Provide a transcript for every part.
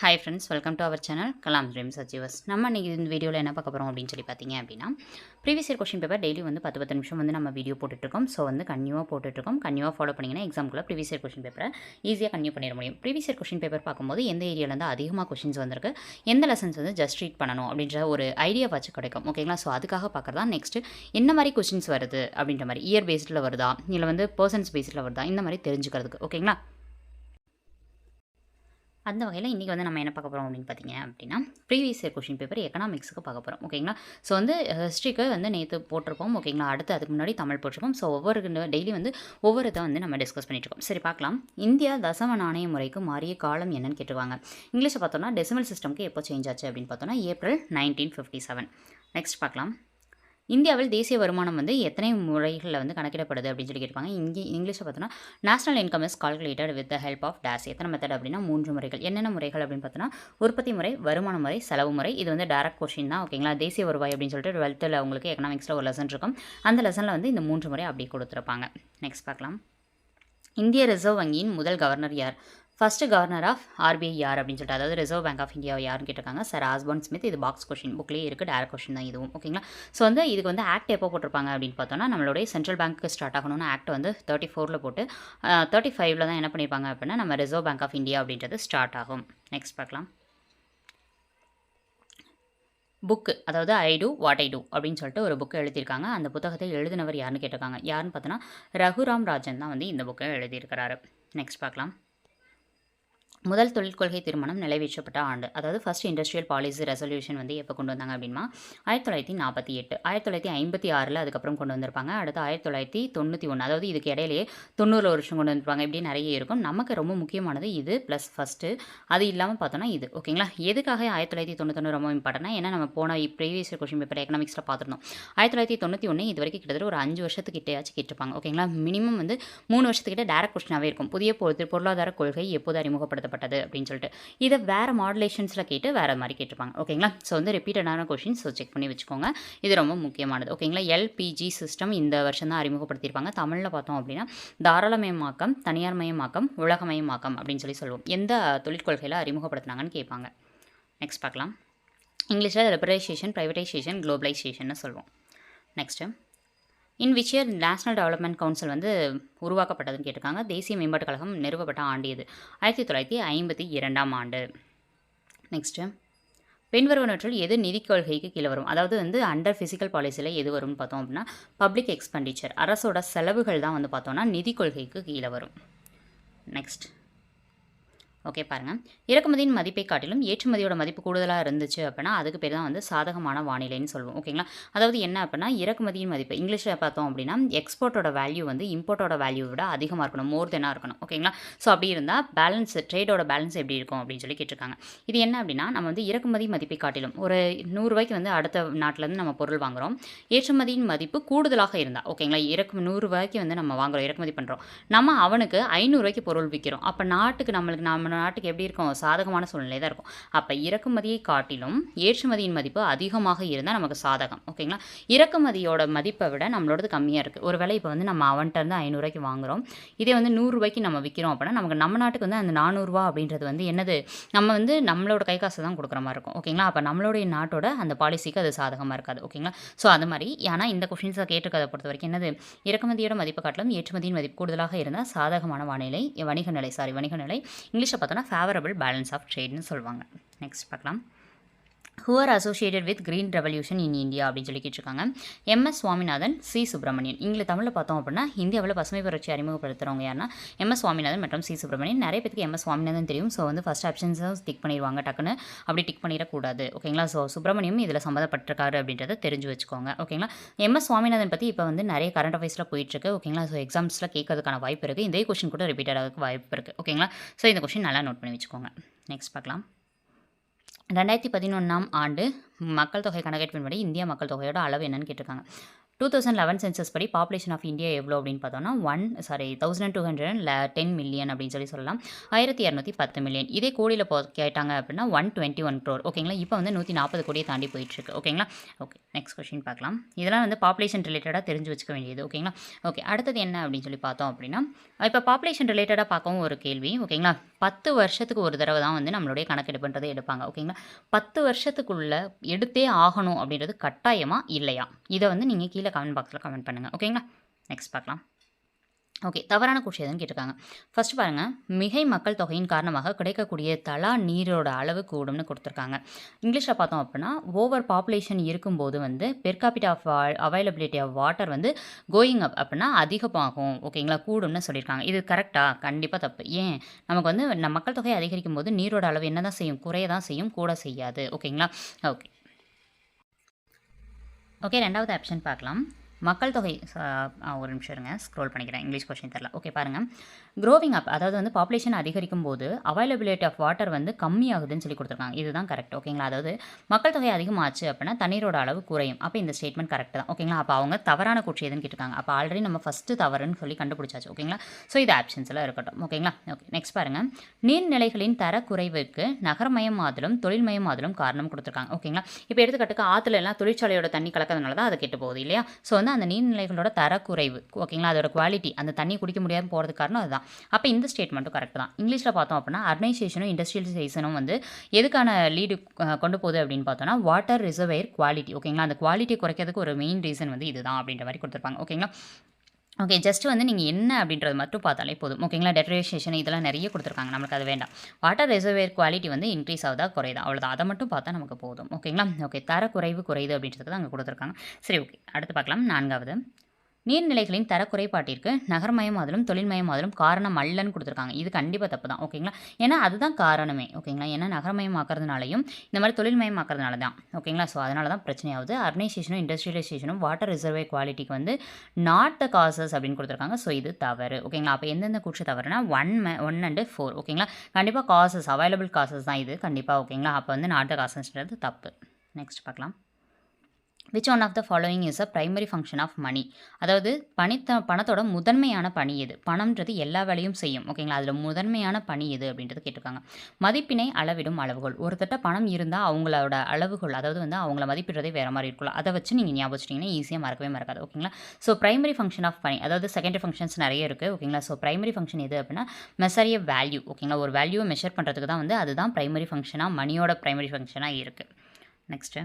Hi friends welcome to our channel Kalam dreams achievers நம்ம இன்றைக்கி இந்த வீடியோவில் என்ன பார்க்க போகிறோம் அப்படின்னு சொல்லி பார்த்தீங்க அப்படின்னா previous year question paper daily வந்து பத்து பத்து நிமிஷம் வந்து நம்ம வீடியோ போட்டுட்ருக்கோம். ஸோ வந்து கன்யூவாக போட்டுட்ருக்கோம். கன்யூவாக ஃபாலோ பண்ணிங்கன்னா எக்ஸாம்க்குள்ள ப்ரீவியஸ் இயர் கொஷின் பேப்பரை ஈஸியாக கன்யூ பண்ணிட முடியும். ப்ரீவியஸ் இயர் கொஷின் பேப்பர் பார்க்கும்போது எந்த ஏரியாவிலேருந்து அதிகமாக கொஷின்ஸ் வந்திருக்கு எந்த லெசன்ஸ் வந்து ஜஸ்ட் ரீட் பண்ணணும் அப்படின்ற ஒரு ஐடியா வச்சு கிடைக்கும். ஓகேங்களா ஸோ அதுக்காக பார்க்குறதா? நெக்ஸ்ட் என்ன மாதிரி கொஷின்ஸ் வருது அப்படின்ற மாதிரி இயர் பேஸ்டில் வருதா? இல்லை வந்து பர்சன்ஸ் பேஸில் வருதா? இந்த மாதிரி தெரிஞ்சுக்கிறதுக்கு. ஓகேங்களா அந்த வகையில் இன்றைக்கி வந்து நம்ம என்ன பார்க்க போகிறோம் அப்படின்னு பார்த்தீங்க அப்படின்னா ப்ரீவியஸ் இயர் கொஷின் பேப்பர் எக்கனாமிக்ஸுக்கு பார்க்க போகிறோம் ஓகேங்களா ஸோ வந்து ஹிஸ்ட்ரிக்கு வந்து நேற்று போட்டிருப்போம் ஓகேங்களா அடுத்து அதுக்கு முன்னாடி தமிழ் போட்டிருக்கோம். ஸோ ஒவ்வொரு டெய்லி வந்து ஒவ்வொரு இதை வந்து நம்ம டிஸ்கஸ் பண்ணிட்டுருக்கோம் சரி பார்க்கலாம். இந்தியா தசம நாணய முறைக்கு மாறிய காலம் என்னன்னு கேட்டுருவாங்க இங்கிலீஷை பார்த்தோம்னா டெசிமல் சிஸ்டம்க்கு எப்போ சேஞ்ச் ஆச்சு அப்படின்னு பார்த்தோம்னா April nineteen fifty seven next பார்க்கலாம். இந்தியாவில் தேசிய வருமானம் வந்து எத்தனை முறைகளில் வந்து கணக்கிடப்படுது அப்படின்னு சொல்லி கேட்பாங்க இங்கே இங்கிலீஷில் பார்த்தோன்னா national income is calculated with the help of days எத்தனை மெத்தட் அப்படின்னா மூன்று முறைகள். என்னென்ன முறைகள் அப்படின்னு பார்த்தோன்னா உற்பத்தி முறை வருமான முறை செலவு முறை. இது வந்து டேரக்ட் கொஷின் தான் ஓகேங்களா தேசிய வருவாய் அப்படின்னு சொல்லிட்டு டுவெல்த்தில் உங்களுக்கு எக்கனாமிக்ஸில் ஒரு லெசன் இருக்கும். அந்த லெசனில் வந்து இந்த மூன்று முறை அப்படி கொடுத்துருப்பாங்க. நெக்ஸ்ட் பார்க்கலாம். இந்திய ரிசர்வ் வங்கியின் முதல் கவர்னர் யார்? ஃபஸ்ட்டு கவர்னர் ஆஃப் ஆர்பிஐ யார் அப்படின்னு சொல்லிட்டு அதாவது ரிசர்வ் பேங்க் ஆஃப் இந்தியா யாருன்னு கேட்டிருக்காங்க? சார் ஆஸ்பான் ஸ்மித் இது பாக்ஸ் கொஷின் புக்லேயே இருக்குது டேரக்ட் கொஷின் தான் இதுவும் ஓகேங்களா ஸோ வந்து இதுக்கு வந்து ஆக்ட் எப்போ போட்டிருப்பாங்க அப்படின்னு பார்த்தோன்னா நம்மளுடைய சென்ட்ரல் பேங்க்கு ஸ்டார்ட் ஆகணும்னு ஆக்ட் வந்து தேர்ட்டி ஃபோரில் போட்டு தேர்ட்டி ஃபைவ்ல தான் என்ன பண்ணியிருப்பாங்க அப்படின்னா நம்ம ரிசர்வ் பேங்க் ஆஃப் இந்தியா அப்படின்றது ஸ்டார்ட் ஆகும். நெக்ஸ்ட் பார்க்கலாம். புக்கு அதாவது I do what I do அப்படின்னு சொல்லிட்டு ஒரு புக்கை எழுதியிருக்காங்க. அந்த புத்தகத்தை எழுதினவர் யாருன்னு கேட்டிருக்காங்க? யாருன்னு பார்த்தோன்னா ரகுராம் ராஜன் தான் வந்து இந்த புக்கை எழுதியிருக்கிறாரு. நெக்ஸ்ட் பார்க்கலாம். முதல் தொழில் கொள்கை திருமணம் நிறைவேற்றப்பட்ட ஆண்டு. அதாவது ஃபர்ஸ்ட் இண்டஸ்ட்ரியல் பாலிசி ரெசல்யூஷன் வந்து எப்போ கொண்டு வந்தாங்க அப்படின்னா ஆயிரத்தி தொள்ளாயிரத்தி நாற்பத்தி எட்டு. ஆயிரத்தி தொள்ளாயிரத்தி ஐம்பத்தி ஆறில் அதுக்கப்புறம் கொண்டு வந்திருப்பாங்க. அடுத்து ஆயிரத்தி தொள்ளாயிரத்தி தொண்ணூற்றி ஒன்று அதாவது இதுக்கு இடையிலேயே தொண்ணூறு வருஷம் கொண்டு வந்திருப்பாங்க. இப்படி நிறைய இருக்கும். நமக்கு ரொம்ப முக்கியமானது இது ப்ளஸ் ஃபஸ்ட்டு அது இல்லாமல் பார்த்தோன்னா இது. ஓகேங்களா எதுக்காக ஆயிரத்தி தொள்ளாயிரத்தி தொண்ணூத்தொன்று ரொம்ப இம்பார்ட்டனா ஏன்னா நம்ம போன ப்ரீவியஸ் கொஷின் பேப்பர் எக்கனாமிக்ஸில் பார்த்துருந்தோம். ஆயிரத்தி தொள்ளாயிரத்தி தொண்ணூற்றி ஒன்று இது வரைக்கும் கிட்டத்தட்ட ஒரு அஞ்சு வருஷத்துக்கிட்டேயாச்சும் கேட்டிருப்பாங்க. ஓகேங்களா மினிமம் வந்து மூணு வருஷத்துக்கிட்ட டேரக்ட் கொஸ்டினாகவே இருக்கும். புதிய பொருளாதார கொள்கை எப்போது அறிமுகப்படுத்தப்படும் ஏற்பட்டது அப்படின்னு சொல்லிட்டு. இதை வேறு மாடுலேஷன்ஸில் கேட்டு வேறு மாதிரி கேட்டிருப்பாங்க. ஓகேங்களா? ஸோ வந்து ரிப்பீட்டடான கொஷின் ஸோ செக் பண்ணி வச்சுக்கோங்க. இது ரொம்ப முக்கியமானது. ஓகேங்களா? எல்பிஜி சிஸ்டம் இந்த வருஷம் தான் அறிமுகப்படுத்தியிருப்பாங்க. தமிழில் பார்த்தோம் அப்படின்னா தாராளமயமாக்கம் தனியார் மயமாக்கம் உலகமயமாக்கம் அப்படின்னு சொல்லி சொல்லுவோம். எந்த தொழிற்கொள்கையில் அறிமுகப்படுத்தினாங்கன்னு கேட்பாங்க. நெக்ஸ்ட் பார்க்கலாம். இங்கிலீஷில் லிபரலைசேஷன் ப்ரைவேட்டைசேஷன் குளோபலைசேஷன் சொல்லுவோம். Next in which year National Development Council வந்து உருவாக்கப்பட்டதுன்னு கேட்டிருக்காங்க. தேசிய மேம்பாட்டு கழகம் நிறுவப்பட்ட ஆண்டு இது. ஆயிரத்தி தொள்ளாயிரத்தி ஐம்பத்தி இரண்டாம் ஆண்டு. நெக்ஸ்ட்டு பின்வருவனற்றில் எது நிதி கொள்கைக்கு கீழே வரும்? அதாவது வந்து அண்டர் ஃபிசிக்கல் பாலிசியில் எது வரும்னு பார்த்தோம் அப்படின்னா பப்ளிக் எக்ஸ்பெண்டிச்சர் அரசோட செலவுகள் தான் வந்து பார்த்தோம்னா நிதி கொள்கைக்கு கீழே வரும். நெக்ஸ்ட் ஓகே பாருங்கள் இறக்குமதியின் மதிப்பை காட்டிலும் ஏற்றுமதியோட மதிப்பு கூடுதலாக இருந்துச்சு அப்படின்னா அதுக்கு பேர் தான் வந்து சாதகமான வானிலைன்னு சொல்லுவோம். ஓகேங்களா அதாவது என்ன அப்படின்னா இறக்குமதியின் மதிப்பு. இங்கிலீஷில் பார்த்தோம் அப்படின்னா எக்ஸ்போர்ட்டோட வேல்யூ வந்து இம்போர்ட்டோட வேல்யூ விட அதிகமாக இருக்கணும். மோர் தெனாக இருக்கணும். ஓகேங்களா ஸோ அப்படி இருந்தால் பேலன்ஸ் ட்ரேடோட பேலன்ஸ் எப்படி இருக்கும் அப்படின்னு சொல்லி கேட்டிருக்காங்க. இது என்ன அப்படின்னா நம்ம வந்து இறக்குமதி மதிப்பை காட்டிலும் ஒரு நூறுரூவாய்க்கு வந்து அடுத்த நாட்டிலேருந்து நம்ம பொருள் வாங்குகிறோம் ஏற்றுமதியின் மதிப்பு கூடுதலாக இருந்தால் ஓகேங்களா இறக்கு நூறுரூவாய்க்கு வந்து நம்ம வாங்குகிறோம் இறக்குமதி பண்ணுறோம் நம்ம அவனுக்கு ஐநூறுரூவாய்க்கு பொருள் விற்கிறோம் அப்போ நாட்டுக்கு நம்மளுக்கு நம்ம நாட்டுக்கு எப்படி இருக்கும்? சாதகமான சூழ்நிலை தான் இருக்கும். அப்போ இறக்குமதியை காட்டிலும் ஏற்றுமதியின் மதிப்பு அதிகமாக இருந்தால் நமக்கு சாதகம். ஓகேங்களா? இறக்குமதியோட மதிப்பை விட நம்மளோடது கம்மியாக இருக்குது ஒரு வேளை இப்போ வந்து நம்ம அவன்கிட்ட இருந்து ஐநூறுரூவாய்க்கு வாங்குகிறோம் இதே வந்து நூறுரூவாய்க்கு நம்ம விற்கிறோம் அப்படின்னா நமக்கு நம்ம நாட்டுக்கு வந்து அந்த நானூறுரூவா அப்படின்றது வந்து என்னது? நம்ம வந்து நம்மளோட கை காசு தான் கொடுக்குற மாதிரி இருக்கும். ஓகேங்களா? அப்போ நம்மளுடைய நாட்டோட அந்த பாலிசிக்கு அது சாதகமாக இருக்காது. ஓகேங்களா? ஸோ அது மாதிரி. ஆனால் இந்த கொஷின்ஸை கேட்டிருக்கதை பொறுத்த வரைக்கும் என்னது? இறக்குமதியோட மதிப்பு காட்டிலும் ஏற்றுமதியின் மதிப்பு கூடுதலாக இருந்தால் சாதகமான வானிலை வணிக நிலை சாரி வணிக நிலை இங்கிலீஷை பார்த்தோன்னா ஃபேவரபிள் பேலன்ஸ் ஆஃப் ட்ரேட்னு சொல்லுவாங்க. நெக்ஸ்ட் பார்க்கலாம். Who are associated with green revolution in India அப்படின்னு சொல்லி கேட்டிருக்காங்க. எம்எஸ் சுவாமிநாதன் சி சுப்பிரமணியன் இங்கே தமிழில் பார்த்தோம் அப்படின்னா இந்தியாவில் பசுமை புரட்சி அறிமுகப்படுத்துகிறவங்க யாருன்னா எம்எஸ் சுவாமிநாதன் மற்றும் சி சுப்பிரமணியன் நிறைய பேருக்கு எம்எஸ் சுவாமிநாதன் தெரியும். ஸோ வந்து ஃபஸ்ட் ஆப்ஷன்ஸும் டிக் பண்ணிடுவாங்க டக்குன்னு. அப்படி டிக் பண்ணிடக்கூடாது. ஓகேங்களா ஸோ சுப்பிரமணியம் இதில் சம்மந்தப்பட்டிருக்காரு அப்படின்றத தெரிஞ்சு வச்சுக்கோங்க. ஓகேங்களா எம்எஸ் சுவாமிநாதன் பற்றி இப்போ வந்து நிறைய கரண்ட் அஃபேர்ஸில் போயிட்டுருக்கு. ஓகேங்களா ஸோ எக்ஸாம்ஸில் கேட்கறதுக்கான வாய்ப்பு இருக்குது இதே கொஷின் கூட ரிப்பீட் ஆகிறதுக்கு வாய்ப்பு இருக்குது ஓகேங்களா ஸோ இந்த கொஷின் நல்லா நோட் பண்ணி வச்சுக்கோங்க. நெக்ஸ்ட் பார்க்கலாம். ரெண்டாயிரத்தி பதினொன்றாம் ஆண்டு மக்கள் தொகை கணக்கெடுப்பின்படி இந்திய மக்கள் தொகையோட அளவு என்னன்னு கேட்டிருக்காங்க. டூ தௌசண்ட் லெவன் சென்சஸ் படி பாப்புலேஷன் ஆஃப் இந்தியா எவ்வளோ அப்படின்னு பார்த்தோம்னா one sorry thousand two hundred and ten million அப்படின்னு சொல்லி சொல்லலாம். ஆயிரத்தி இரநூத்தி பத்து மில்லியன் இதே கோடியில் போ கேட்டாங்க அப்படின்னா ஒன் டுவெண்ட்டி ஒன் க்ரோர் ஓகேங்களா இப்போ வந்து நூற்றி நாற்பது கோடியை தாண்டி போயிட்டுருக்கு ஓகேங்களா ஓகே நெக்ஸ்ட் கொஷின் பார்க்கலாம். இதெல்லாம் வந்து பாப்புலேஷன் ரிலேட்டடாக தெரிஞ்சு வச்சுக்க வேண்டியது. ஓகேங்களா ஓகே அடுத்தது என்ன அப்படின்னு சொல்லி பார்த்தோம் அப்படின்னா இப்போ பாப்புலேஷன் ரிலேட்டடாக பார்க்கவும் ஒரு கேள்வி. ஓகேங்களா பத்து வருஷத்துக்கு ஒரு தடவை தான் வந்து நம்மளுடைய கணக்கெடுப்புன்றதை எடுப்பாங்க. ஓகேங்களா பத்து வருஷத்துக்குள்ளே எடுத்தே ஆகணும் அப்படின்றது கட்டாயமாக இல்லையா? இதை வந்து நீங்கள் கீழே கமெண்ட் பாக்ஸில் கமெண்ட் பண்ணுங்கள் ஓகேங்களா நெக்ஸ்ட் பார்க்கலாம். ஓகே தவறான குஷி எதுன்னு கேட்டிருக்காங்க. ஃபர்ஸ்ட் பாருங்கள் மிகை மக்கள் தொகையின் காரணமாக கிடைக்கக்கூடிய தலா நீரோட அளவு கூடும்னு கொடுத்துருக்காங்க. இங்கிலீஷில் பார்த்தோம் அப்படின்னா ஓவர் பாப்புலேஷன் இருக்கும்போது வந்து per capita of availability of water வந்து கோயிங் அப் அப்படின்னா அதிகமாகும். ஓகேங்களா கூடும்னு சொல்லியிருக்காங்க. இது கரெக்டாக கண்டிப்பாக தப்பு. ஏன்? நமக்கு வந்து நம்ம மக்கள் தொகை அதிகரிக்கும் போது நீரோட அளவு என்ன தான் செய்யும்? குறைய தான் செய்யும் கூட செய்யாது. ஓகேங்களா ஓகே ஓகே ரெண்டாவது ஆப்ஷன் பார்க்கலாம். மக்கள் தொகை ஒரு நிமிஷம் இருங்க. ஸ்க்ரோல் பண்ணிக்கிறேன். இங்கிலீஷ் கொஷின் தெரில ஓகே பாருங்கள் க்ரோவிங் அப் அதாவது வந்து பாப்புலேஷன் அதிகரிக்கும் போது அவைலபிலிட்டி ஆஃப் வாட்டர் வந்து கம்மியாகுதுன்னு சொல்லி கொடுத்துருக்காங்க. இதுதான் கரெக்ட் ஓகேங்களா அதாவது மக்கள் தொகை அதிகமாச்சு அப்படின்னா தண்ணீரோட அளவு குறையும். அப்போ இந்த ஸ்டேட்மெண்ட் கரெக்ட் தான். ஓகேங்களா அப்போ அவங்க தவறான குச்சி எதுன்னு கேட்டிருக்காங்க. அப்போ ஆல்ரெடி நம்ம ஃபஸ்ட்டு தவறுன்னு சொல்லி கண்டுபிடிச்சாச்சு. ஓகேங்களா ஸோ இது ஆப்ஷன்ஸில் இருக்கட்டும். ஓகேங்களா ஓகே நெக்ஸ்ட் பாருங்கள் நீர்நிலைகளின் தரக்குறைவுக்கு நகரமயமாதலும் தொழில்மயமாதலும் காரணம் கொடுத்துருக்காங்க. ஓகேங்களா இப்போ எடுத்துக்காட்டுக்கு ஆற்றுல எல்லாம் தொழிற்சாலையோட தண்ணி கலக்கிறதுனால தான் அது கெட்டு போகுது இல்லையா? ஸோ வந்து அந்த நீர்நிலைகளோட தரக்குறைவு ஓகேங்களா? அதோட குவாலிட்டி அந்த தண்ணி குடிக்க முடியாமல் போகிறதுக்கு காரணம் அதுதான். அப்போ இந்த ஸ்டேட்மெண்ட்டும் கரெக்ட் தான். இங்கிலீஷில் பார்த்தோம் அப்படின்னா அர்கனைசேஷனும் இண்டஸ்ட்ரியலைசேஷனும் வந்து எதுக்கான லீடு கொண்டு போகுது அப்படின்னு பார்த்தோம்னா வாட்டர் ரிசர்வேர் குவாலிட்டி ஓகேங்களா? அந்த குவாலிட்டி குறைக்கிறதுக்கு ஒரு மெயின் ரீசன் வந்து இதுதான் அப்படின்ற மாதிரி கொடுத்துருப்பாங்க ஓகேங்களா? ஓகே ஜஸ்ட் வந்து நீங்கள் என்ன அப்படின்றது மட்டும் பார்த்தாலே போதும். ஓகேங்களா டெட்ரேஷேஷன் இதெல்லாம் நிறைய கொடுத்துருக்காங்க. நமக்கு அது வேண்டாம். வாட்டர் ரிசர்வேர் குவாலிட்டி வந்து இன்க்ரீஸ் ஆகுதா? குறையுதா? அவ்வளோதான் அதை மட்டும் பார்த்தா நமக்கு போதும். ஓகேங்களா ஓகே தர குறைவு குறையுது அப்படின்றதுக்கு தான் அங்கே கொடுத்துருக்காங்க. சரி ஓகே அடுத்து பார்க்கலாம். நான்காவது. நீர்நிலைகளின் தரக்குறைபாட்டிற்கு நகர்மயமாதலும் தொழில்மயமாதலும் காரணம் அல்லன்னு கொடுத்துருக்காங்க. இது கண்டிப்பாக தப்பு தான் ஓகேங்களா? ஏன்னா அதுதான் காரணமே. ஓகேங்களா? ஏன்னா நகரமயமாக்குறதுனாலையும் இந்த மாதிரி தொழில்மயமாக்குறதுனால தான் ஓகேங்களா? ஸோ அதனால தான் பிரச்சனையாகுது அர்கனைசேஷனும் இண்டஸ்ட்ரியலைசேஷனும் வாட்டர் ரிசர்வே குவாலிட்டிக்கு வந்து நாட் த காசஸ் அப்படின்னு கொடுத்துருக்காங்க. ஸோ இது தவறு. ஓகேங்களா? அப்போ எந்தெந்த கூற்று தவறுனா ஒன் ஒன் அண்டு ஃபோர் ஓகேங்களா? கண்டிப்பாக காசஸ் அவைலபிள் காசஸ் தான் இது. கண்டிப்பாக ஓகேங்களா? அப்போ வந்து நாட் த காசஸ்ன்றது தப்பு. நெக்ஸ்ட் பார்க்கலாம். Which one of the following is a primary function of money அதாவது பணித்த பணத்தோட முதன்மையான பணி எது? பணம்ன்றது எல்லா வேலையும் செய்யும். ஓகேங்களா அதில் முதன்மையான பணி எது அப்படின்றது கேட்டிருக்காங்க. மதிப்பினை அளவிடும் அளவுகோல். ஒருத்தட்ட பணம் இருந்தால் அவங்களோட அளவுகோல் அதாவது வந்து அவங்கள மதிப்பிடுறதே வேறு மாதிரி இருக்கும் அதை வச்சு நீங்கள் ஞாபகம் வச்சிட்டிங்கன்னா ஈஸியாக மறக்கவே மறக்காது. ஓகேங்களா ஸோ ப்ரைமரி ஃபங்க்ஷன் ஆஃப் பணி அதாவது செகண்டரி ஃபங்க்ஷன்ஸ் நிறைய இருக்குது ஓகேங்களா ஸோ ப்ரைமரி ஃபங்க்ஷன் எது அப்படின்னா மெசரிய வேல்யூ ஓகேங்களா ஒரு வேல்யூவை மெஷர் பண்ணுறதுக்கு தான் வந்து அதுதான் ப்ரைமரி ஃபங்க்ஷனாக மணியோட ப்ரைமரி ஃபங்க்ஷனாக இருக்குது நெக்ஸ்ட்டு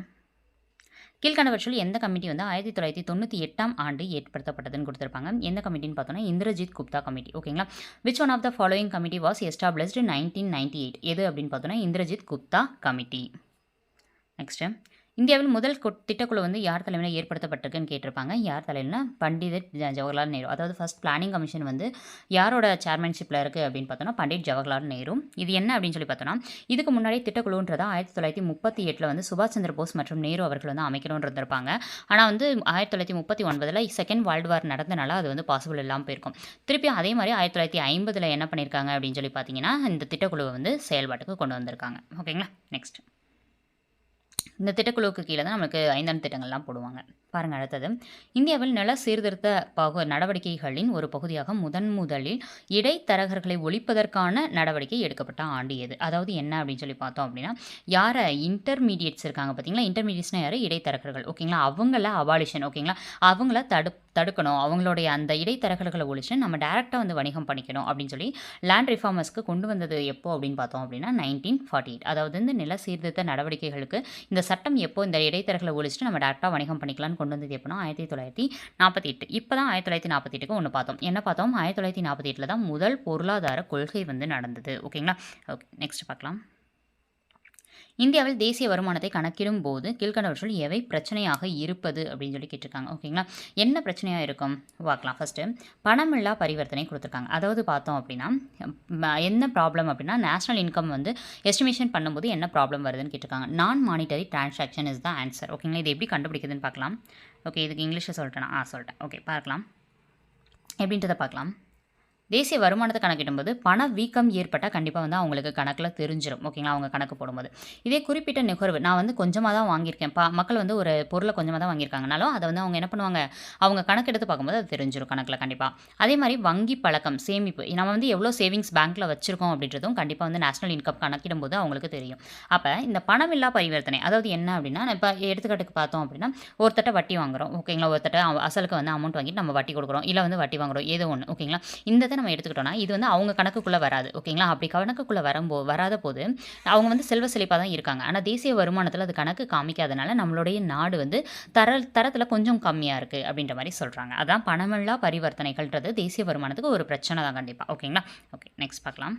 கீழ்கண்டவற்றில் எந்த கமிட்டி வந்து ஆயிரத்தி தொள்ளாயிரத்தி தொண்ணூற்றி எட்டாம் ஆண்டு ஏற்படுத்தப்பட்டதுன்னு கொடுத்துருப்பாங்க. எந்த கமிட்டின்னு பார்த்தோன்னா இந்திரஜித் குப்தா கமிட்டி. ஓகேங்களா which one of the following committee was established nineteen ninety eight எது அப்படின்னு பார்த்தோன்னா இந்திரஜித் குப்தா கமிட்டி. நெக்ஸ்ட்டு இந்தியாவில் முதல் கொ- திட்டக்குழு வந்து யார் தலைமையில் ஏற்படுத்தப்பட்டிருக்குன்னு கேட்டிருப்பாங்க. யார் தலைமையில்னா பண்டிதர் ஜவஹர்லால் நேரு. அதாவது ஃபர்ஸ்ட் பிளானிங் கமிஷன் வந்து யாரோட சேர்மன்ஷிப்பில் இருக்குது அப்படின்னு பார்த்தோன்னா பண்டிட் ஜவஹர்லால் நேரு. இது என்ன அப்படின்னு சொல்லி பார்த்தோன்னா இதுக்கு முன்னாடி திட்டக்குழுன்றதா ஆயிரத்தி தொள்ளாயிரத்தி முப்பத்தி எட்டில் வந்து சுபாஷ் சந்திர போஸ் மற்றும் நேரு அவர்கள் வந்து அமைக்கணும்னு இருந்திருப்பாங்க. ஆனால் வந்து ஆயிரத்தி தொள்ளாயிரத்தி முப்பத்தி ஒன்பதில் செகண்ட் வேர்ல்டு வார் நடந்தனால அது வந்து பாசிபிள் இல்லாமல் போயிருக்கும். திருப்பி அதே மாதிரி ஆயிரத்தி தொள்ளாயிரத்தி ஐம்பதில் என்ன பண்ணியிருக்காங்க அப்படின்னு சொல்லி பார்த்தீங்கன்னா இந்த திட்டக்குழுவை வந்து செயல்பாட்டுக்கு கொண்டு வந்திருக்காங்க. ஓகேங்களா? நெக்ஸ்ட் இந்த திட்டக்குழுவுக்கு கீழே தான் நம்மளுக்கு ஐந்தாண்டு திட்டங்கள்லாம் போடுவாங்க. பாருங்கள் அடுத்தது. இந்தியாவில் நில சீர்திருத்த பகு நடவடிக்கைகளின் ஒரு பகுதியாக முதன் முதலில் இடைத்தரகர்களை ஒழிப்பதற்கான நடவடிக்கை எடுக்கப்பட்ட ஆண்டு எது? அதாவது என்ன அப்படின்னு சொல்லி பார்த்தோம் அப்படின்னா யாரை இன்டர்மீடியட்ஸ் இருக்காங்க பார்த்தீங்களா? இன்டர்மீடியட்ஸ்னால் யார்? இடைத்தரகர்கள். ஓகேங்களா அவங்கள அபாலிஷன் ஓகேங்களா அவங்கள தடு தடுக்கணும். அவங்களுடைய அந்த இடைத்தரகர்களை ஒழிச்சு நம்ம டேரெக்டாக வந்து வணிகம் பண்ணிக்கணும் அப்படின்னு சொல்லி லேண்ட் ரிஃபார்மர்ஸ்க்கு கொண்டு வந்தது எப்போ அப்படின்னு பார்த்தோம் அப்படின்னா நைன்டீன் ஃபார்ட்டி எயிட் அதாவது இந்த நில சீர்திருத்த நடவடிக்கைகளுக்கு இந்த சட்டம் எப்போ இந்த இடைத்தரகளை ஒழிச்சுட்டு நம்ம டேரெக்டாக வணிகம் பண்ணிக்கலாம்னு கொண்டு வந்தது எப்போனா ஆயிரத்தி தொள்ளாயிரத்தி நாற்பத்தி எட்டு. இப்போ தான் ஆயிரத்தி தொள்ளாயிரத்தி நாற்பத்தி எட்டுக்கு ஒன்று பார்த்தோம். என்ன பார்த்தோம்? ஆயிரத்தி தொள்ளாயிரத்தி நாற்பத்தி எட்டில் தான் முதல் பொருளாதார கொள்கை வந்து நடந்தது. ஓகேங்களா? ஓகே நெக்ஸ்ட் பார்க்கலாம். இந்தியாவில் தேசிய வருமானத்தை கணக்கிடும் போது கீழ்கண்டவற்றுள் எவை பிரச்சனையாக இருப்பது அப்படின்னு சொல்லி கேட்டிருக்காங்க. ஓகேங்களா என்ன பிரச்சனையாக இருக்கும்? பார்க்கலாம். ஃபஸ்ட்டு பணமில்லா பரிவர்த்தனை கொடுத்துருக்காங்க. அதாவது பார்த்தோம் அப்படின்னா என்ன ப்ராப்ளம் அப்படின்னா நேஷனல் இன்கம் வந்து எஸ்டிமேஷன் பண்ணும்போது என்ன ப்ராப்ளம் வருதுன்னு கேட்டிருக்காங்க. Non monetary transaction is the answer ஓகேங்களா இது எப்படி கண்டுபிடிக்குதுன்னு பார்க்கலாம். ஓகே இதுக்கு இங்கிலீஷில் சொல்லிட்டேனா? ஆ சொல்லிட்டேன். ஓகே பார்க்கலாம். எப்படின்றத பார்க்கலாம். தேசிய வருமானத்தை கணக்கிடும்போது பண வீக்கம் ஏற்பட்டால் கண்டிப்பாக வந்து அவங்களுக்கு கணக்கில் தெரிஞ்சிடும் ஓகேங்களா அவங்க கணக்கு போடும்போது. இதே குறிப்பிட்ட நுகர்வு நான் வந்து கொஞ்சமாக தான் வாங்கியிருக்கேன். பா மக்கள் வந்து ஒரு பொருளை கொஞ்சமாக தான் வாங்கியிருக்காங்கனாலும் அதை வந்து அவங்க என்ன பண்ணுவாங்க? அவங்க கணக்கெடுத்து பார்க்கும்போது அது தெரிஞ்சிடும் கணக்கில் கண்டிப்பாக அதே மாதிரி வங்கி பழக்கம் சேமிப்பு. நம்ம வந்து எவ்வளோ சேவிங்ஸ் பேங்க்கில் வச்சுருக்கோம் அப்படின்றதும் கண்டிப்பாக வந்து நேஷனல் இன்கம் கணக்கிடும்போது அவங்களுக்கு தெரியும். அப்போ இந்த பணமில்லா பரிவர்த்தனை அதாவது என்ன அப்படின்னா இப்போ எடுத்துக்காட்டுக்கு பார்த்தோம் அப்படின்னா ஒருத்தட்ட வட்டி வாங்குறோம். ஓகேங்களா ஒருத்தட்ட அவ- அசலுக்கு வந்து அமௌண்ட் வாங்கிட்டு நம்ம வட்டி கொடுக்குறோம். இல்லை வந்து வட்டி வாங்குறோம். ஏதோ ஒன்று ஓகேங்களா இந்த நம்ம எடுத்துக்கிட்டோம்னா இது வந்து அவங்க கணக்குக்குள்ளே வராது ஓகேங்களா? அப்படி கணக்குக்குள்ளே வரும்போ வராத போது அவங்க வந்து செல்வ செழிப்பாக தான் இருக்காங்க. ஆனால் தேசிய வருமானத்தில் அது கணக்கு காமிக்காதனால நம்மளுடைய நாடு வந்து தர தரத்தில் கொஞ்சம் கம்மியாக இருக்குது அப்படின்ற மாதிரி சொல்கிறாங்க அதான் பணமில்லா பரிவர்த்தனைகள்ன்றது தேசிய வருமானத்துக்கு ஒரு பிரச்சனை தான் கண்டிப்பாக ஓகேங்களா? ஓகே நெக்ஸ்ட் பார்க்கலாம்.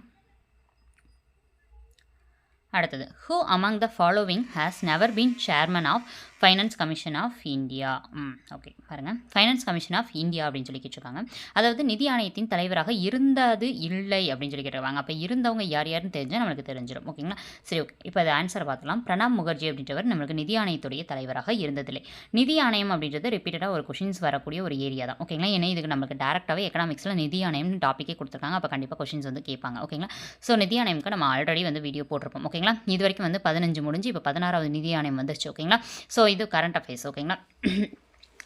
அடுத்தது who among the following has never been chairman of finance commission of India hmm okay பாருங்கள் ஃபைனான்ஸ் கமிஷன் ஆஃப் இந்தியா அப்படின்னு சொல்லி கேட்டிருக்காங்க. அதாவது நிதி ஆணையத்தின் தலைவராக இருந்தது இல்லை அப்படின்னு சொல்லி கேட்டிருக்காங்க. அப்போ இருந்தவங்க யார் யாருன்னு தெரிஞ்சால் நம்மளுக்கு தெரிஞ்சிடும் ஓகேங்களா சரி ஓகே இப்போ அது ஆன்சர் பார்த்தலாம் பிரணாப் முகர்ஜி அப்படின்றவர் நம்மளுக்கு நிதி ஆணையத்துடைய தலைவராக இருந்ததில்லை. நிதி ஆணையம் அப்படின்றது ரிப்பீட்டடாக ஒரு கொஷின்ஸ் வரக்கூடிய ஒரு ஏரியா தான். ஓகேங்களா ஏன்னா இதுக்கு நம்மளுக்கு டேரெக்டாகவே எக்கனாமிக்ஸில் நிதி ஆணையம்னு டாப்பிக்கே கொடுத்துருக்காங்க. அப்போ கண்டிப்பாக கொஷின்ஸ் வந்து கேட்பாங்க. ஓகேங்களா ஸோ நிதி ஆணையம்க்கு நம்ம ஆல்ரெடி வந்து வீடியோ போட்டிருப்போம். ஓகேங்களா இது வரைக்கும் வந்து பதினஞ்சு முடிஞ்சு இப்போ பதினாறாவது நிதி ஆணையம் வந்துருச்சு. ஓகேங்களா ஸோ இது கரண்ட் அஃபேர்ஸ் ஓகேங்களா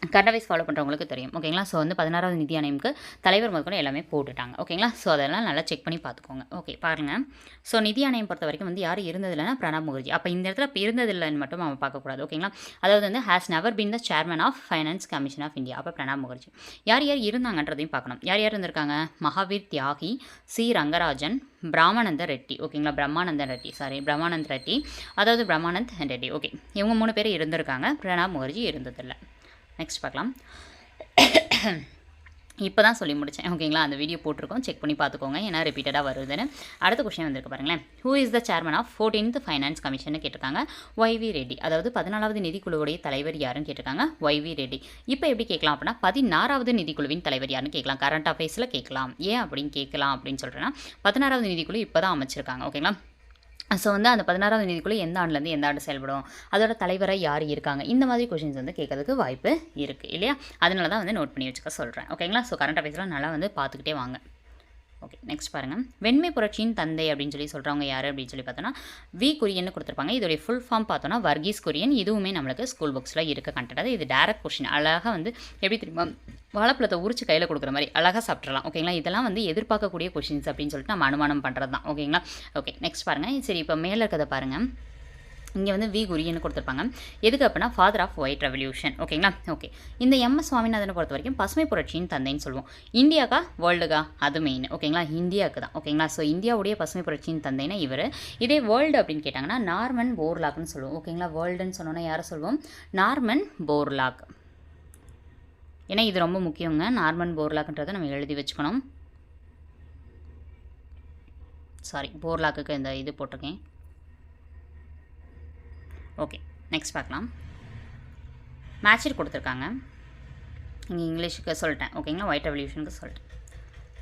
கரண்ட் அஃபேர்ஸ் ஃபாலோ பண்ணுறவங்களுக்கு தெரியும். ஓகேங்களா ஸோ வந்து பதினாறாவது நிதி ஆணையம்க்கு தலைவர் முதற்கொண்டு எல்லாமே போட்டுட்டாங்க. ஓகேங்களா ஸோ அதெல்லாம் நல்லா செக் பண்ணி பார்த்துக்கோங்க. ஓகே பாருங்கள் ஸோ நிதி ஆணையம் பொறுத்த வரைக்கும் வந்து யார் இருந்ததில்லைனா பிரணாப் முகர்ஜி. அப்போ இந்த இடத்துல இப்போ இருந்ததில்லைன்னு மட்டும் அவன் பார்க்கக்கூடாது. ஓகேங்களா அதாவது வந்து has never been the chairman of finance commission of India அப்போ பிரணாப் முகர்ஜி. யார் யார் இருந்தாங்கன்றதையும் பார்க்கணும். யார் யார் இருந்திருக்காங்க? மகாவீர் தியாகி சி. ரங்கராஜன் பிராமானந்த ரெட்டி. ஓகேங்களா பிரம்மானந்தன் ரெட்டி. சாரி பிரம்மானந்த் ரெட்டி. அதாவது பிரம்மானந்த் ரெட்டி. ஓகே இவங்க மூணு பேர் இருந்திருக்காங்க. பிரணாப் முகர்ஜி இருந்ததில்லை. நெக்ஸ்ட் பார்க்கலாம். இப்போ தான் சொல்லி முடித்தேன் ஓகேங்களா அந்த வீடியோ போட்டிருக்கோம். செக் பண்ணி பார்த்துக்கோங்க. ஏன்னா ரிப்பீட்டடாக வருதுன்னு. அடுத்த கொஸ்டின் வந்திருக்கு பாருங்களேன். Who is the chairman of fourteenth finance commission கேட்டிருக்காங்க. ஒய்வி ரெட்டி அதாவது பதினாலாவது நிதிக்குழுவுடைய தலைவர் யாருன்னு கேட்டிருக்காங்க. ஒய்வி ரெட்டி இப்போ எப்படி கேட்கலாம் அப்படின்னா பதினாறாவது நிதிக்குழுவின் தலைவர் யாருன்னு கேட்கலாம். கரண்ட் அஃபேர்ஸில் கேட்கலாம். ஏன் அப்படின்னு கேட்கலாம் அப்படின்னு சொல்கிறேன்னா பதினாறாவது நிதிக்குழு இப்போ தான் அமைச்சிருக்காங்க ஓகேங்களா ஸோ வந்து அந்த பதினாறாவது நிதிக்குழு எந்த ஆண்டுலேருந்து எந்த ஆண்டு செயல்படும்? அதோட தலைவராக யார் இருக்காங்க? இந்த மாதிரி கொஷின்ஸ் வந்து கேட்கறதுக்கு வாய்ப்பு இருக்குது இல்லையா? அதனால தான் வந்து நோட் பண்ணி வச்சுக்க சொல்கிறேன் ஓகேங்களா ஸோ கரண்ட் அஃபேர்ஸ்லாம் நல்லா வந்து பார்த்துக்கிட்டே வாங்க. ஓகே நெக்ஸ்ட் பாருங்கள் வெண்மை புரட்சியின் தந்தை அப்படின்னு சொல்லி சொல்கிறவங்க யார் அப்படின்னு சொல்லி பார்த்தோன்னா வி குரியன் கொடுத்துருப்பாங்க. இதோடைய ஃபுல் ஃபார்ம் பார்த்தோன்னா வர்கீஸ் குரியன் இதுவுமே நம்மளுக்கு ஸ்கூல் புக்ஸில் இருக்க கண்டடாது இது டேரக்ட் கொஷின் அழகாக வந்து எப்படி தெரியுமா வாழைப்பழத்தை உரிச்சு கையில் கொடுக்குற மாதிரி அழகாக சாப்பிட்றலாம் ஓகேங்களா இதெல்லாம் வந்து எதிர்பார்க்கக்கூடிய கொஷின்ஸ் அப்படின்னு சொல்லிட்டு நம்ம அனுமானம் பண்ணுறது தான் ஓகேங்களா ஓகே நெக்ஸ்ட் பாருங்கள் சரி இப்போ மேலே இருக்கிறத பாருங்கள் இங்கே வந்து வி குரியன்னு கொடுத்துருப்பாங்க. எதுக்கு அப்படின்னா ஃபாதர் ஆஃப் ஒயிட் ரெவல்யூஷன் ஓகேங்களா? ஓகே. இந்த எம்எஸ் சுவாமிநாதனை பொறுத்த வரைக்கும் பசுமை புரட்சியின் தந்தைன்னு சொல்லுவோம். இந்தியாக்கா? வேர்ல்டுக்கா அது மெயின் ஓகேங்களா? இந்தியாவுக்கு தான். ஓகேங்களா? ஸோ இந்தியாவுடைய பசுமை புரட்சியின் தந்தைனா இவர். இதே வேர்ல்டு அப்படின்னு கேட்டாங்கன்னா நார்மன் போர்லாக்னு சொல்லுவோம். ஓகேங்களா? வேர்ல்டுன்னு சொன்னோன்னா யாரை சொல்லுவோம்? Norman Borlaug. ஏன்னா இது ரொம்ப முக்கியங்க. நார்மன் போர்லாக்ன்றதை நம்ம எழுதி வச்சுக்கணும். சாரி போர்லாக்குக்கு இந்த இது போட்டிருக்கேன். ஓகே நெக்ஸ்ட் பார்க்கலாம். மேட்சர் கொடுத்துருக்காங்க. இங்கே இங்கிலீஷுக்கு சொல்லிட்டேன் ஓகேங்களா ஒயிட் ரெவல்யூஷனுக்கு சொல்லிட்டேன்.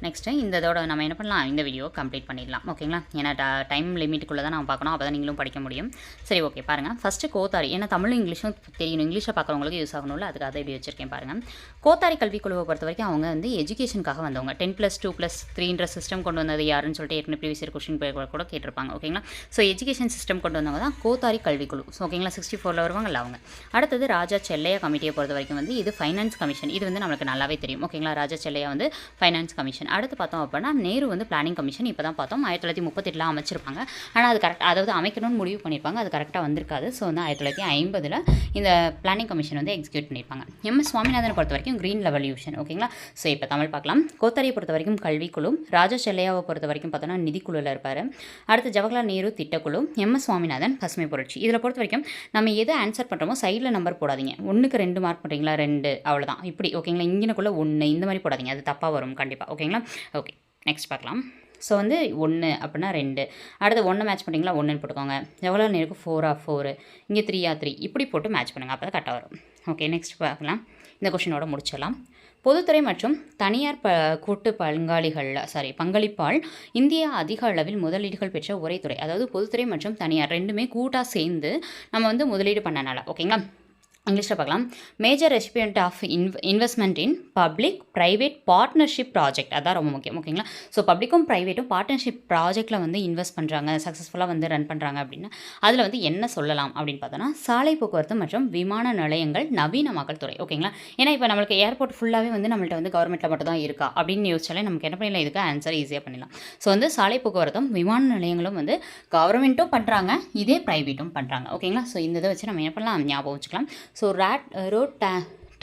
நெக்ஸ்ட்டு இந்த இதோட நம்ம என்ன பண்ணலாம்? இந்த வீடியோ கம்ப்ளீட் பண்ணிடலாம். ஓகேங்களா ஏன்னா டைம் லிமிட்டுக்குள்ளே தான் நம்ம பார்க்கணும். அப்போ தான் நீங்களும் படிக்க முடியும். சரி ஓகே பாருங்கள் ஃபஸ்ட்டு கோத்தாரி. ஏன்னா தமிழும் இங்கிலீஷும் தெரியணும் இங்கிலீஷை பார்க்குறவங்களுக்கு யூஸ் ஆகணும்ல. அதுக்காக தான் இப்படி வச்சிருக்கேன் பாருங்கள் கோத்தாரி கல்விக்குழுவை பொறுத்த வரைக்கும் அவங்க வந்து எஜுகேஷனுக்காக வந்தவங்க. டென் ப்ளஸ் டூ ப்ளஸ் த்ரீன்ற சிஸ்டம் கொண்டு வந்தது யாருன்னு சொல்லிட்டு ஏற்கனவே ப்ரீவியஸ் கொஷின் கொஸ்டின் கூட கேட்டிருப்பாங்க. ஓகேங்களா ஸோ எஜுகேஷன் சிஸ்டம் கொண்டு வந்தவங்க தான் கோத்தாரி கல்விக்குழு. ஸோ ஓகேங்களா சிக்ஸ்டி ஃபோரில் வருவாங்கல்ல அவங்க. அடுத்தது ராஜா செல்லையா கமிட்டியை பொறுத்த வரைக்கும் வந்து இது ஃபைனான்ஸ் கமிஷன் இது வந்து நம்மளுக்கு நல்லாவே தெரியும். ஓகேங்களா ராஜா செல்லையா வந்து ஃபைனான்ஸ் கமிஷன் அடுத்து பார்த்தோம் அப்படின்னா நேரு வந்து பிளானிங் கமிஷன் இப்போ தான் பார்த்தோம். ஆயிரத்தி தொள்ளாயிரத்தி முப்பத்தெட்டில் அமைச்சிருப்பாங்க. ஆனால் அது கரெக்ட் அதாவது அமைக்கணும்னு முடிவு பண்ணியிருப்பாங்க. அது கரெக்டாக வந்திருக்காது. ஸோ வந்து ஆயிரத்தி தொள்ளாயிரத்தி ஐம்பதில் இந்த பிளானிங் கமிஷன் வந்து எக்ஸிக்யூட் பண்ணியிருப்பாங்க. எம்எஸ் சுவாமிநாதனை பொறுத்த வரைக்கும் க்ரீன் ரெவல்யூஷன் ஓகேங்களா ஸோ இப்போ தமிழ் பார்க்கலாம். கோத்தாரியை பொறுத்த வரைக்கும் கல்விக்குழு. ராஜா செல்லையாவை பொறுத்த வரைக்கும் பார்த்தோன்னா நிதிக்குழுவில் இருப்பார். அடுத்து ஜவஹர்லால் நேரு திட்டக்குழு. எம்எஸ் சுவாமிநாதன் பசுமை புரட்சி. இதில் பொறுத்த வரைக்கும் நம்ம எது ஆன்சர் பண்ணுறோமோ சைடில் நம்பர் போடாதீங்க. ஒன்றுக்கு ரெண்டு மார்க் பண்ணுறீங்களா ரெண்டு. அவ்வளோதான் இப்படி ஓகேங்களா இங்கினக்குள்ளே ஒன்று இந்த மாதிரி போடாதீங்க. அது தப்பாக வரும் கண்டிப்பாக ஓகேங்களா ஓகே நெக்ஸ்ட் பார்க்கலாம். ஸோ வந்து ஒன்று அப்படின்னா ரெண்டு. அடுத்து ஒன்று மேட்ச் பண்ணிங்களா ஒன்றுன்னு போட்டுக்கோங்க. எவ்வளோ நேருக்கு ஃபோரா ஃபோரு இங்கே த்ரீயா த்ரீ இப்படி போட்டு மேட்ச் பண்ணுங்கள் அப்போ தான் கரெக்டாக வரும். ஓகே நெக்ஸ்ட் பார்க்கலாம். இந்த கொஷினோட முடிச்சிடலாம். பொதுத்துறை மற்றும் தனியார் ப கூட்டு பங்காளிகள் சாரி பங்களிப்பால் இந்தியா அதிக அளவில் முதலீடுகள் பெற்ற ஒரே துறை. அதாவது பொதுத்துறை மற்றும் தனியார் ரெண்டுமே கூட்டாக சேர்ந்து நம்ம வந்து முதலீடு பண்ணனால. ஓகேங்களா இங்கிலீஷில் பார்க்கலாம். Major recipient of in investment in public private partnership project அதான் ரொம்ப முக்கியம் ஓகேங்களா ஸோ பப்ளிக்கும் ப்ரைவேட்டும் பார்ட்னர்ஷிப் ப்ராஜெக்ட்டில் வந்து இன்வெஸ்ட் பண்ணுறாங்க சக்ஸஸ்ஃபுல்லாக வந்து ரன் பண்ணுறாங்க அப்படின்னா. அதில் வந்து என்ன சொல்லலாம் அப்படின்னு பார்த்தோன்னா சாலை போக்குவரத்து மற்றும் விமான நிலையங்கள் நவீனமாக்கல் துறை ஓகேங்களா ஏன்னா இப்போ நம்மளுக்கு ஏர்போர்ட் ஃபுல்லாகவே வந்து நம்மள்ட்ட வந்து கவர்மெண்ட்டில் மட்டும் தான் இருக்கா அப்படின்னு யோசிச்சாலே நமக்கு என்ன பண்ணலாம் இதுக்கு ஆன்சர் ஈஸியாக பண்ணிடலாம். ஸோ வந்து சாலை போக்குவரத்தும் விமான நிலையங்களும் வந்து கவர்மெண்ட்டும் பண்ணுறாங்க இதே ப்ரைவேட்டும் பண்ணுறாங்க ஓகேங்களா ஸோ இந்த இதை வச்சு நம்ம என்ன பண்ணலாம்? ஞாபகம் வச்சுக்கலாம். ஸோ ரேட் ரோட்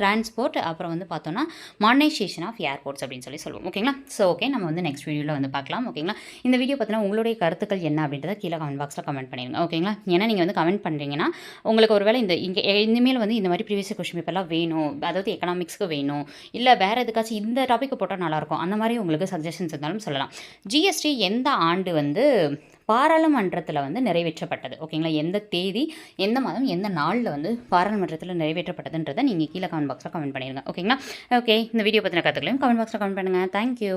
டிரான்ஸ்போர்ட் அப்புறம் வந்து பார்த்தோன்னா மாடர்னைசேஷன் ஆஃப் ஏர்போர்ட்ஸ் அப்படின்னு சொல்லி சொல்லுவோம். ஓகேங்களா ஸோ ஓகே நம்ம வந்து நெக்ஸ்ட் வீடியோவில் வந்து பார்க்கலாம். ஓகேங்களா இந்த வீடியோ பார்த்தீங்கன்னா உங்களுடைய கருத்துக்கள் என்ன அப்படின்றத கீழே கமெண்ட் பாக்ஸில் கமெண்ட் பண்ணிடுங்க. ஓகேங்களா ஏன்னா நீங்கள் வந்து கமெண்ட் பண்ணுறீங்கன்னா உங்களுக்கு ஒரு வேளை இந்த இங்கே இனிமேல் வந்து இந்த மாதிரி ப்ரீவியஸ் கொஷின் பேப்பர்லாம் வேணும். அதாவது எக்கனாமிக்ஸ்க்கு வேணும். இல்லை வேறு எதுக்காச்சும் இந்த டாப்பிக்கு போட்டால் நல்லாயிருக்கும் அந்த மாதிரி உங்களுக்கு சஜஷன்ஸ் இருந்தாலும் சொல்லலாம். ஜிஎஸ்டி எந்த ஆண்டு வந்து பாராளுமன்றத்தில் வந்து நிறைவேற்றப்பட்டது? ஓகேங்களா எந்த தேதி எந்த மாதம் எந்த நாளில் வந்து பாராளுமன்றத்தில் நிறைவேற்றப்பட்டதுன்றதை நீங்கள் கீழே கமெண்ட் பாக்ஸில் கமெண்ட் பண்ணிடுங்க ஓகேங்களா ஓகே இந்த வீடியோ பற்றின கருத்துக்களையும் கமெண்ட் பாக்ஸில் கமெண்ட் பண்ணுங்கள் தேங்க்யூ